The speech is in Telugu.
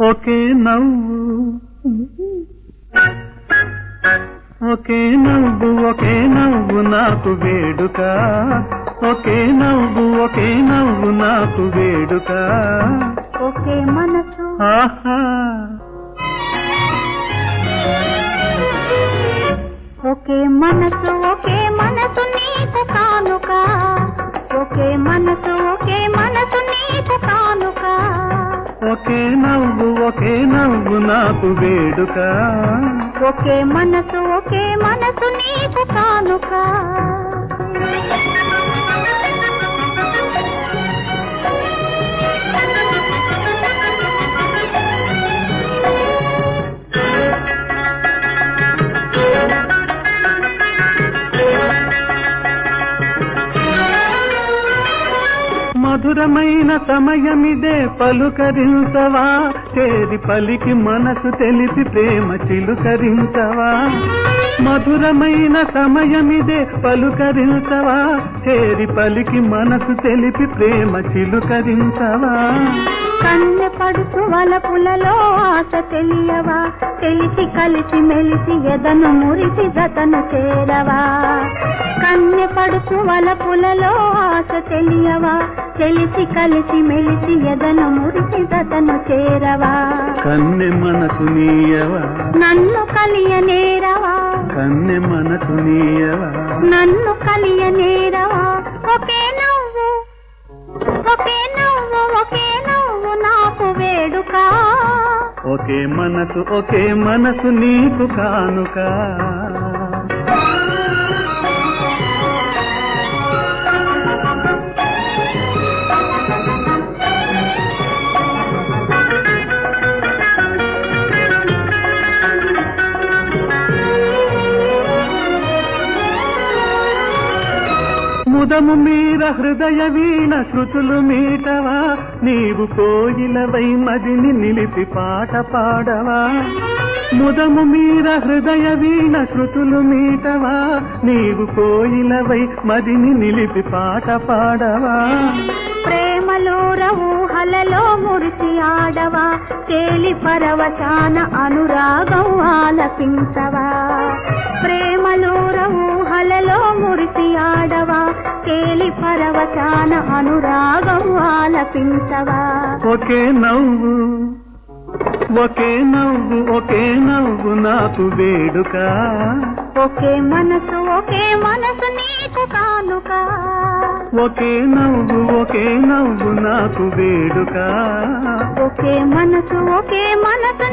ఒకే నవ్వు. ఒకే నవ్వు ఒకే నవ్వు నాకు వేడుక. ఒకే నవ్వు ఒకే నవ్వు నాకు వేడుక. ఒకే మనసు. ఆహా. ఒకే మనసు ఒకే మనసు నీకు కానుక. ఒకే మనసు ఒకే నవ్వు ఒకే నవ్వు నాకు వేడుక. ఒకే మనసు ఒకే మనసు నీకు కానుక. మధురమైన సమయమిదే పలుకరించవా? చేరి పలికి మనసు తెలిసి ప్రేమ చిలుకరించవా? మధురమైన సమయమిదే పలుకరించవా? చేరి పలికి మనసు తెలిపి ప్రేమ చిలుకరించవా? కన్నె పడుతు వలపులలో ఆశ తెలియవా? తెలిసి కలిసి మెలిసి ఎదను మురిసి గతను చేరవా? కన్నె పడుచు వలపులలో ఆశ తెలియవా? తెలిసి కలిసి మెలిసి ఎదను మురిసి జతను చేరవా? కన్నె మనసు నీయవా? నన్ను కలియనేరవా కన్నె మనసు నీయవా? నన్ను కలియనేరవా ఒకే నవ్వు ఒకే నవ్వు ఒకే నవ్వు నాకు వేడుక. ఒకే మనసు ఒకే మనసు నీకు కానుక. ముదము మీర హృదయ వీణ శృతులు మీటవా? నీవు కోయిలవై మదిని నిలిపి పాట పాడవా? ముదము మీర హృదయ వీణ శృతులు మీటవా? నీవు కోయిలవై మదిని నిలిపి పాట పాడవా? ప్రేమలో ఊహలలో మురిసి ఆడవా? తేలి పరవశాన అనురాగం ఆలపించవా? ప్రేమలో ఊహలలో మురిసి ఆడవా తేలి పరవశాన అనురాగం ఆలపించవా? ఒకే నవ్వు ఒకే నవ్వు ఒకే నవ్వు నాకు వేడుక. ఒకే మనసు ఒకే మనసు నీకు కానుక. ఒకే నవ్వు ఒకే నవ్వు నాకు వేడుక. ఒకే మనసు ఒకే మనసు